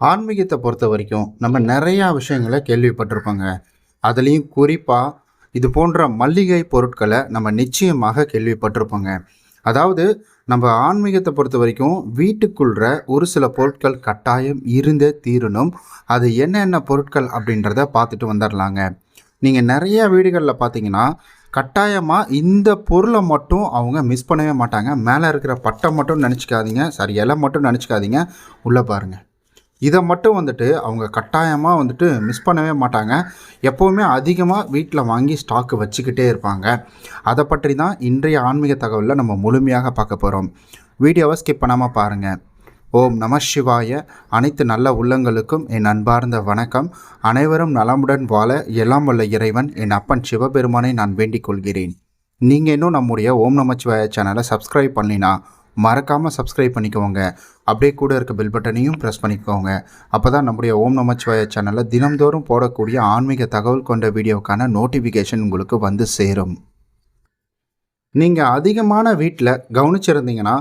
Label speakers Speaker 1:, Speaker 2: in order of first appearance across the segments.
Speaker 1: ஆன்மீகத்தை பொறுத்த வரைக்கும் நம்ம நிறையா விஷயங்களை கேள்விப்பட்டிருப்போங்க அதுலேயும் குறிப்பாக இது போன்ற மல்லிகை பொருட்களை நம்ம நிச்சயமாக கேள்விப்பட்டிருப்போங்க. அதாவது நம்ம ஆன்மீகத்தை பொறுத்த வரைக்கும் வீட்டுக்குள்ள ஒரு சில பொருட்கள் கட்டாயம் இருந்தே தீரணும். அது என்னென்ன பொருட்கள் அப்படின்றத பார்த்துட்டு வந்துடலாங்க நீங்கள் நிறைய வீடுகளில் பார்த்தீங்கன்னா கட்டாயமாக இந்த பொருளை மட்டும் அவங்க மிஸ் பண்ணவே மாட்டாங்க. மேலே இருக்கிற பட்டை மட்டும் நினச்சிக்காதீங்க. சரி இலை மட்டும் நினச்சிக்காதீங்க. உள்ளே பாருங்கள் இதை மட்டும் வந்துட்டு அவங்க கட்டாயமாக வந்துட்டு மிஸ் பண்ணவே மாட்டாங்க. எப்போவுமே அதிகமாக வீட்டில் வாங்கி ஸ்டாக்கு வச்சுக்கிட்டே இருப்பாங்க. அதை பற்றி தான் இன்றைய ஆன்மீக தகவலில் நம்ம முழுமையாக பார்க்க போகிறோம் வீடியோவை ஸ்கிப் பண்ணாமல் பாருங்கள் ஓம் நம சிவாய. அனைத்து நல்ல உள்ளங்களுக்கும் என் அன்பார்ந்த வணக்கம். அனைவரும் நலமுடன் வாழ எல்லாம் வல்ல இறைவன் என் அப்பன் சிவபெருமானை நான் வேண்டிக் கொள்கிறேன். நீங்கள் இன்னும் நம்முடைய ஓம் நமச்சிவாய சேனலை சப்ஸ்கிரைப் பண்ணினா மறக்காமல் சப்ஸ்கிரைப் பண்ணிக்கோங்க. அப்படியே கூட இருக்க பெல் பட்டனையும் ப்ரெஸ் பண்ணிக்கோங்க. அப்போ தான் நம்முடைய ஓம் நமச்சிவாய சேனலில் தினம்தோறும் போடக்கூடிய ஆன்மீக தகவல் கொண்ட வீடியோக்கான நோட்டிஃபிகேஷன் உங்களுக்கு வந்து சேரும். நீங்கள் அதிகமான வீட்டில் கவனிச்சிருந்தீங்கன்னா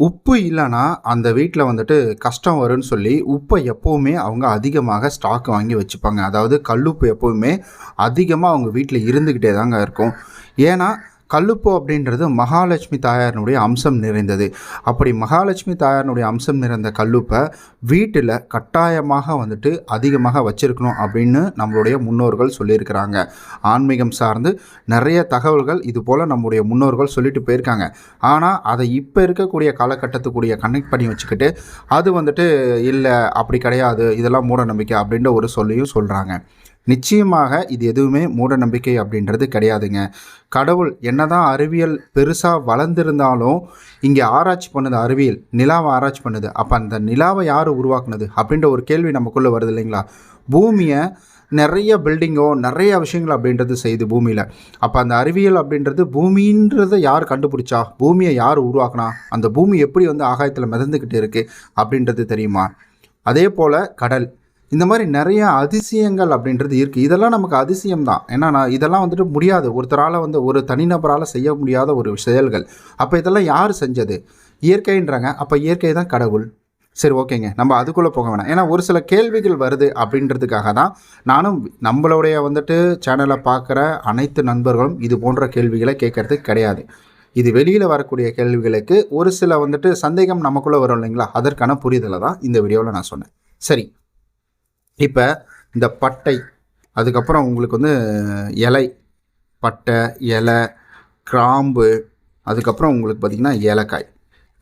Speaker 1: உப்பு இல்லைன்னா அந்த வீட்டில் வந்துட்டு கஷ்டம் வரும்னு சொல்லி உப்பை எப்போவுமே அவங்க அதிகமாக ஸ்டாக் வாங்கி வச்சுப்பாங்க. அதாவது கல்லுப்பு எப்போவுமே அதிகமாக அவங்க வீட்டில் இருந்துக்கிட்டே தாங்க இருக்கும். ஏன்னா கல்லுப்பு அப்படின்றது மகாலட்சுமி தாயாரினுடைய அம்சம் நிறைந்தது. அப்படி மகாலட்சுமி தாயாரினுடைய அம்சம் நிறைந்த கல்லுப்பை வீட்டில் கட்டாயமாக வந்துட்டு அதிகமாக வச்சிருக்கணும் அப்படின்னு நம்மளுடைய முன்னோர்கள் சொல்லியிருக்கிறாங்க. ஆன்மீகம் சார்ந்து நிறைய தகவல்கள் இது போல் நம்முடைய முன்னோர்கள் சொல்லிட்டு போயிருக்காங்க. ஆனால் அதை இப்போ இருக்கக்கூடிய காலகட்டத்துக்குரிய கனெக்ட் பண்ணி வச்சுக்கிட்டு அது வந்துட்டு இல்லை அப்படி கிடையாது. இதெல்லாம் மூட நம்பிக்கை அப்படின்ற ஒரு சொல்லியும் சொல்கிறாங்க நிச்சயமாக இது எதுவுமே மூட நம்பிக்கை அப்படின்றது கிடையாதுங்க. கடவுள் என்னதான் அறிவியல் பெருசாக வளர்ந்துருந்தாலும் இங்கே ஆராய்ச்சி பண்ணுது அறிவியல் நிலாவை ஆராய்ச்சி பண்ணுது. அப்போ அந்த நிலாவை யார் உருவாக்குனது அப்படின்ற ஒரு கேள்வி நமக்குள்ளே வருது இல்லைங்களா? பூமியை நிறைய பில்டிங்கோ நிறைய விஷயங்கள் அப்படின்றது செய்யுது பூமியில். அப்போ அந்த அறிவியல் அப்படின்றது பூமின்றதை யார் கண்டுபிடிச்சா? பூமியை யார் உருவாக்குனா? அந்த பூமி எப்படி வந்து ஆகாயத்தில் மிதந்துக்கிட்டு இருக்குது அப்படின்றது தெரியுமா? அதே போல் கடல். இந்த மாதிரி நிறைய அதிசயங்கள் அப்படின்றது இருக்குது இதெல்லாம் நமக்கு அதிசயம் தான். ஏன்னா நான் இதெல்லாம் வந்துட்டு முடியாது. ஒருத்தரால் வந்து ஒரு தனிநபரால் செய்ய முடியாத ஒரு செயல்கள். அப்போ இதெல்லாம் யார் செஞ்சது? இயற்கைன்றாங்க. அப்போ இயற்கை தான் கடவுள். சரி ஓகேங்க. நம்ம அதுக்குள்ளே போக வேணாம். ஏன்னா ஒரு சில கேள்விகள் வருது அப்படின்றதுக்காக தான் நானும் நம்மளுடைய வந்துட்டு சேனலை பார்க்குற அனைத்து நண்பர்களும் இது போன்ற கேள்விகளை கேட்கறது கிடையாது. இது வெளியில் வரக்கூடிய கேள்விகளுக்கு ஒரு சில வந்துட்டு சந்தேகம் நமக்குள்ளே வரும் இல்லைங்களா? அதற்கான புரிதலை தான் இந்த வீடியோவில் நான் சொன்னேன். சரி. இப்போ இந்த பட்டை அதுக்கப்புறம் உங்களுக்கு வந்து இலை பட்டை இலை கிராம்பு அதுக்கப்புறம் உங்களுக்கு பார்த்திங்கன்னா ஏலக்காய்.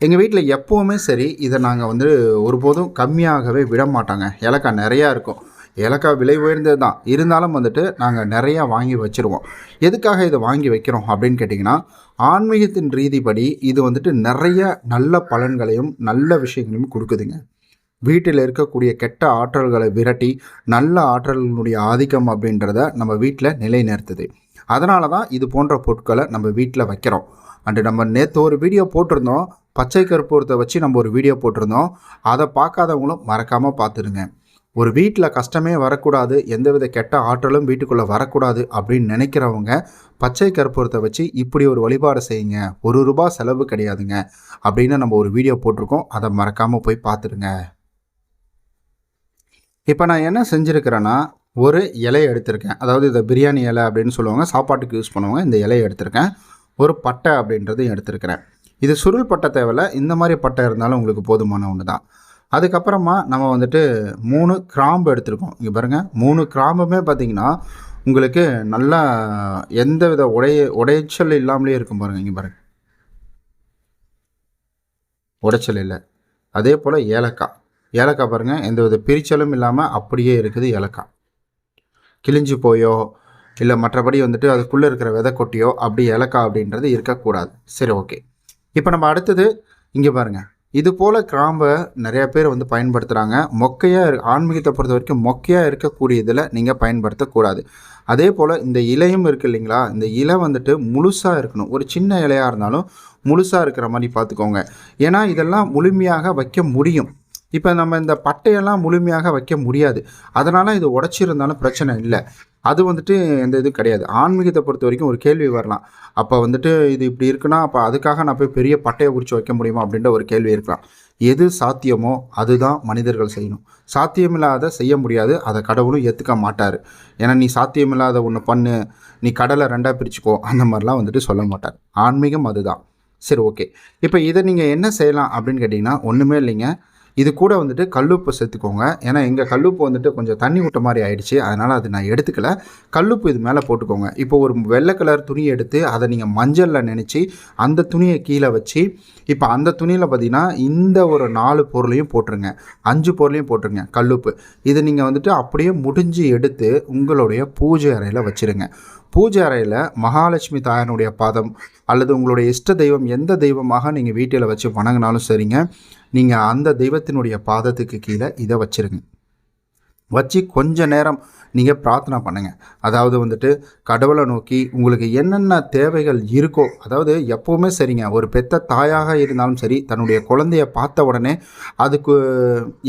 Speaker 1: எங்கள் வீட்டில் எப்போவுமே சரி இதை நாங்கள் வந்து ஒருபோதும் கம்மியாகவே விட மாட்டாங்க. ஏலக்காய் நிறையா இருக்கும். ஏலக்காய் விலை உயர்ந்தது தான். இருந்தாலும் வந்துட்டு நாங்கள் நிறையா வாங்கி வச்சுருவோம். எதுக்காக இதை வாங்கி வைக்கிறோம் அப்படின்னு கேட்டிங்கன்னா ஆன்மீகத்தின் ரீதிப்படி இது வந்துட்டு நிறைய நல்ல பலன்களையும் நல்ல விஷயங்களையும் கொடுக்குதுங்க. வீட்டில் இருக்கக்கூடிய கெட்ட ஆற்றல்களை விரட்டி நல்ல ஆற்றல்களுடைய ஆதிக்கம் அப்படின்றத நம்ம வீட்டில் நிலைநிறுத்துது. அதனால தான் இது போன்ற பொருட்களை நம்ம வீட்டில் வைக்கிறோம். அண்டு நம்ம நேற்று ஒரு வீடியோ போட்டிருந்தோம். பச்சை கற்பூரத்தை வச்சு நம்ம ஒரு வீடியோ போட்டிருந்தோம். அதை பார்க்காதவங்களும் மறக்காமல் பார்த்துருங்க ஒரு வீட்டில் கஷ்டமே வரக்கூடாது எந்தவித கெட்ட ஆற்றலும் வீட்டுக்குள்ளே வரக்கூடாது அப்படின்னு நினைக்கிறவங்க பச்சை கற்பூரத்தை வச்சு இப்படி ஒரு வழிபாடு செய்யுங்க. ஒரு ரூபா செலவு கிடையாதுங்க. அப்படின்னு நம்ம ஒரு வீடியோ போட்டிருக்கோம். அதை மறக்காமல் போய் பார்த்துருங்க இப்போ நான் என்ன செஞ்சுருக்கிறேன்னா ஒரு இலையை எடுத்திருக்கேன். அதாவது இதை பிரியாணி இலை அப்படின்னு சொல்லுவாங்க சாப்பாட்டுக்கு யூஸ் பண்ணுவாங்க இந்த இலையை எடுத்திருக்கேன். ஒரு பட்டை அப்படின்றதையும் எடுத்திருக்கிறேன். இது சுருள் பட்டை தேவையில்ல இந்த மாதிரி பட்டை இருந்தாலும் உங்களுக்கு போதுமான ஒன்று தான் அதுக்கப்புறமா நம்ம வந்துட்டு மூணு கிராம்பு எடுத்திருக்கோம். இங்கே பாருங்கள் மூணு கிராம்புமே பார்த்திங்கன்னா உங்களுக்கு நல்லா எந்த வித உடைய உடைச்சல் இல்லாமலே இருக்கும் பாருங்கள் இங்கே பாருங்கள் உடைச்சல் இல்லை. அதே போல் ஏலக்காய். ஏலக்காய் பாருங்கள் எந்த வித பிரிச்சலும் இல்லாமல் அப்படியே இருக்குது ஏலக்காய் கிழிஞ்சு போயோ இல்லை மற்றபடி வந்துட்டு அதுக்குள்ளே இருக்கிற விதை கொட்டியோ அப்படி ஏலக்காய் அப்படின்றது இருக்கக்கூடாது. சரி ஓகே. இப்போ நம்ம அடுத்தது இங்கே பாருங்கள் இது போல் கிராம்பை நிறையா பேர் வந்து பயன்படுத்துகிறாங்க மொக்கையாக ஆன்மீகத்தை பொறுத்த வரைக்கும் மொக்கையாக இருக்கக்கூடிய இதில் நீங்கள் பயன்படுத்தக்கூடாது. அதே போல் இந்த இலையும் இருக்குது இல்லைங்களா? இந்த இலை வந்துட்டு முழுசாக இருக்கணும். ஒரு சின்ன இலையாக இருந்தாலும் முழுசாக இருக்கிற மாதிரி பார்த்துக்கோங்க. ஏன்னா இதெல்லாம் முழுமையாக வைக்க முடியும். இப்போ நம்ம இந்த பட்டையெல்லாம் முழுமையாக வைக்க முடியாது. அதனால் இது உடச்சிருந்தாலும் பிரச்சனை இல்லை. அது வந்துட்டு எந்த இதுவும் கிடையாது. ஆன்மீகத்தை பொறுத்த வரைக்கும் ஒரு கேள்வி வரலாம். அப்போ வந்துட்டு இது இப்படி இருக்குன்னா அப்போ அதுக்காக நான் போய் பெரிய பட்டையை குறித்து வைக்க முடியுமா அப்படின்ற ஒரு கேள்வி இருக்கலாம். எது சாத்தியமோ அதுதான் மனிதர்கள் செய்யணும். சாத்தியமில்லாத செய்ய முடியாது. அதை கடவுளும் ஏற்றுக்க மாட்டார். ஏன்னா நீ சாத்தியமில்லாத ஒன்று பண்ணு நீ கடலை ரெண்டாக பிரிச்சுக்கோ அந்த மாதிரிலாம் வந்துட்டு சொல்ல மாட்டார். ஆன்மீகம் அதுதான். சரி ஓகே இப்போ இதை நீங்கள் என்ன செய்யலாம் அப்படின்னு கேட்டிங்கன்னா ஒன்றுமே இல்லைங்க. இது கூட வந்துட்டு கல்லுப்பு சேர்த்துக்கோங்க. ஏன்னா எங்கள் கல்லுப்பு வந்துட்டு கொஞ்சம் தண்ணி விட்ட மாதிரி ஆயிடுச்சு. அதனால் அது நான் எடுத்துக்கல. கல்லுப்பு இது மேலே போட்டுக்கோங்க. இப்போ ஒரு வெள்ளை கலர் துணி எடுத்து அதை நீங்கள் மஞ்சளில் நினச்சி அந்த துணியை கீழே வச்சு இப்போ அந்த துணியில் பார்த்தீங்கன்னா இந்த ஒரு நாலு பொருளையும் போட்டுருங்க. அஞ்சு பொருளையும் போட்டுருங்க கல்லுப்பு. இதை நீங்கள் வந்துட்டு அப்படியே முடிஞ்சு எடுத்து உங்களுடைய பூஜை அறையில் வச்சுருங்க. பூஜை அறையில் மகாலட்சுமி தாயனுடைய பாதம் அல்லது உங்களுடைய இஷ்ட தெய்வம் எந்த தெய்வமாக நீங்கள் வீட்டில் வச்சு வணங்கினாலும் சரிங்க. நீங்கள் அந்த தெய்வத்தினுடைய பாதத்துக்கு கீழே இதை வச்சுருங்க. வச்சு கொஞ்ச நேரம் நீங்கள் பிரார்த்தனை பண்ணுங்கள் அதாவது வந்துட்டு கடவுளை நோக்கி உங்களுக்கு என்னென்ன தேவைகள் இருக்கோ அதாவது எப்போவுமே சரிங்க. ஒரு பெத்த தாயாக இருந்தாலும் சரி தன்னுடைய குழந்தைய பார்த்த உடனே அதுக்கு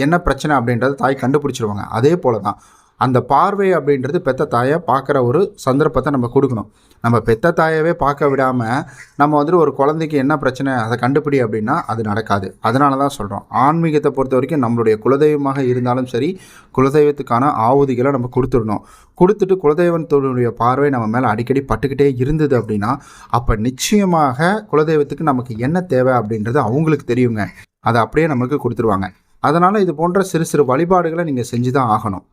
Speaker 1: என்ன பிரச்சனை அப்படின்றத தாய் கண்டுபிடிச்சிருவாங்க. அதே போல தான் அந்த பார்வை அப்படின்றது பெத்த தாயை பார்க்குற ஒரு சந்தர்ப்பத்தை நம்ம கொடுக்கணும். நம்ம பெத்த தாயவே பார்க்க விடாமல் நம்ம வந்துட்டு ஒரு குழந்தைக்கு என்ன பிரச்சனை அதை கண்டுபிடி அப்படின்னா அது நடக்காது. அதனால தான் சொல்கிறோம் ஆன்மீகத்தை பொறுத்த வரைக்கும் நம்மளுடைய குலதெய்வமாக இருந்தாலும் சரி குலதெய்வத்துக்கான ஆவுதிகளை நம்ம கொடுத்துடணும். கொடுத்துட்டு குலதெய்வத்தோடைய பார்வை நம்ம மேலே அடிக்கடி பட்டுக்கிட்டே இருந்தது அப்படின்னா அப்போ நிச்சயமாக குலதெய்வத்துக்கு நமக்கு என்ன தேவை அப்படின்றது அவங்களுக்கு தெரியுங்க. அதை அப்படியே நமக்கு கொடுத்துருவாங்க. அதனால் இது போன்ற சிறு சிறு வழிபாடுகளை நீங்கள் செஞ்சு தான் ஆகணும்.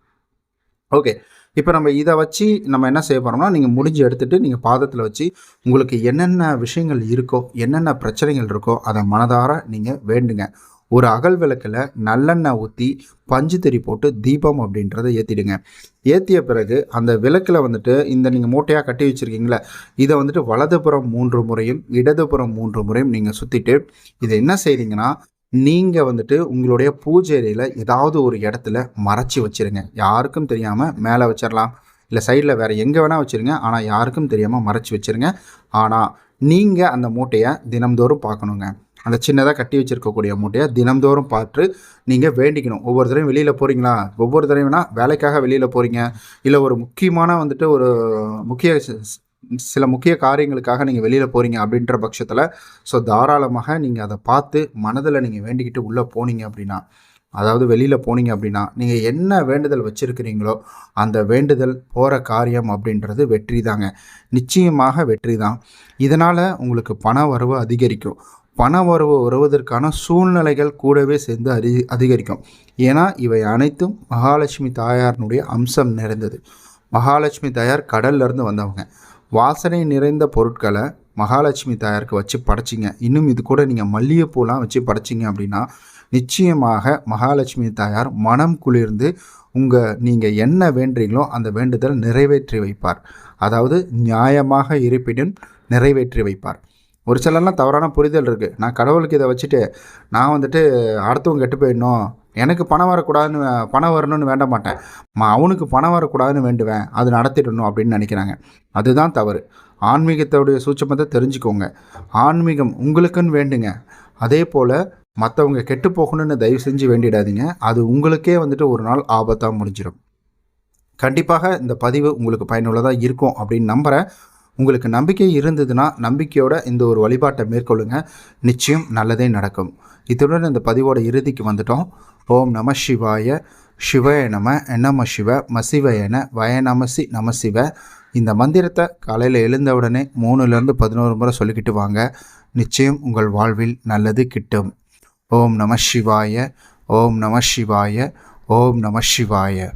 Speaker 1: ஓகே இப்போ நம்ம இதை வச்சு நம்ம என்ன செய்ய போகிறோம்னா நீங்கள் முடிஞ்சு எடுத்துகிட்டு நீங்கள் பாதத்தில் வச்சு உங்களுக்கு என்னென்ன விஷயங்கள் இருக்கோ என்னென்ன பிரச்சனைகள் இருக்கோ அதை மனதார நீங்கள் வேண்டுங்க. ஒரு அகல் விளக்கில் நல்லெண்ணெய் ஊற்றி பஞ்சு தெரி போட்டு தீபம் அப்படின்றத ஏற்றிடுங்க ஏற்றிய பிறகு அந்த விளக்கில் வந்துட்டு இந்த நீங்கள் மூட்டையாக கட்டி வச்சுருக்கீங்களே இதை வந்துட்டு வலதுபுறம் மூன்று முறையும் இடதுபுறம் மூன்று முறையும் நீங்கள் சுற்றிட்டு இதை என்ன செய்கிறீங்கன்னா நீங்கள் வந்துட்டு உங்களுடைய பூஜை அறையில் ஏதாவது ஒரு இடத்துல மறைச்சி வச்சுருங்க. யாருக்கும் தெரியாமல் மேலே வச்சிடலாம் இல்லை சைடில் வேறு எங்கே வேணால் வச்சுருங்க. ஆனால் யாருக்கும் தெரியாமல் மறைச்சி வச்சுருங்க. ஆனால் நீங்கள் அந்த மூட்டையை தினம்தோறும் பார்க்கணுங்க. அந்த சின்னதாக கட்டி வச்சுருக்கக்கூடிய மூட்டையை தினம்தோறும் பார்த்து நீங்கள் வேண்டிக்கணும். ஒவ்வொரு தடவையும் வெளியில் போகிறீங்களா ஒவ்வொரு தடவைனா வேலைக்காக வெளியில் போகிறீங்க இல்லை ஒரு முக்கியமான வந்துட்டு ஒரு முக்கிய சில முக்கிய காரியங்களுக்காக நீங்கள் வெளியில் போகிறீங்க அப்படின்ற பட்சத்தில் ஸோ தாராளமாக நீங்கள் அதை பார்த்து மனதில் நீங்கள் வேண்டிக்கிட்டு உள்ளே போனீங்க அப்படின்னா அதாவது வெளியில் போனீங்க அப்படின்னா நீங்கள் என்ன வேண்டுதல் வச்சுருக்கிறீங்களோ அந்த வேண்டுதல் போகிற காரியம் அப்படின்றது வெற்றி தாங்க. நிச்சயமாக வெற்றி தான். இதனால் உங்களுக்கு பண வரவு அதிகரிக்கும். பண வரவு வருவதற்கான சூழ்நிலைகள் கூடவே சேர்ந்து அதி அதிகரிக்கும். ஏன்னா இவை அனைத்தும் மகாலட்சுமி தாயாரினுடைய அம்சம் நிறைந்தது. மகாலட்சுமி தாயார் கடல்லேருந்து வந்தவங்க. வாசனை நிறைந்த பொருட்களை மகாலட்சுமி தாயாருக்கு வச்சு படைச்சிங்க. இன்னும் இது கூட நீங்கள் மல்லிகைப்பூலாம் வச்சு படைச்சிங்க அப்படின்னா நிச்சயமாக மகாலட்சுமி தாயார் மனம் குளிர்ந்து உங்கள் நீங்கள் என்ன வேண்டுறீங்களோ அந்த வேண்டுதல் நிறைவேற்றி வைப்பார். அதாவது நியாயமாக இருப்பினும் நிறைவேற்றி வைப்பார். ஒரு சிலர்லாம் தவறான புரிதல் இருக்குது நான் கடவுளுக்கு இதை வச்சுட்டு நான் வந்துட்டு அடுத்தவங்க கெட்டு போயிடணும் எனக்கு பணம் வரக்கூடாதுன்னு பணம் வரணும்னு வேண்ட மாட்டேன். அவனுக்கு பணம் வரக்கூடாதுன்னு வேண்டுவேன். அது நடத்திடணும் அப்படின்னு நினைக்கிறாங்க. அதுதான் தவறு. ஆன்மீகத்தோடைய சூட்சமத்தை தெரிஞ்சுக்கோங்க. ஆன்மீகம் உங்களுக்குன்னு வேண்டுங்க. அதே போல் மற்றவங்க கெட்டு போகணும்னு தயவு செஞ்சு வேண்டிடாதீங்க. அது உங்களுக்கே வந்துட்டு ஒரு நாள் ஆபத்தாக முடிஞ்சிடும் கண்டிப்பாக இந்த பதிவு உங்களுக்கு பயனுள்ளதாக இருக்கும் அப்படின்னு நம்புகிறேன் உங்களுக்கு நம்பிக்கை இருந்ததுன்னா நம்பிக்கையோட இந்த ஒரு வழிபாட்டை மேற்கொள்ளுங்க. நிச்சயம் நல்லதே நடக்கும். இத்துடன் இந்த பதிவோட இறுதிக்கு வந்துட்டோம். ஓம் நம சிவாய சிவய நம என்னம சிவ மசிவயன வயநமசி நமசிவ இந்த மந்திரத்தை காலையில் எழுந்த உடனே மூணுலேருந்து பதினோரு முறை சொல்லிக்கிட்டு வாங்க. நிச்சயம் உங்கள் வாழ்வில் நல்லது கிட்டும். ஓம் நம சிவாய ஓம் நம சிவாய ஓம் நம சிவாய.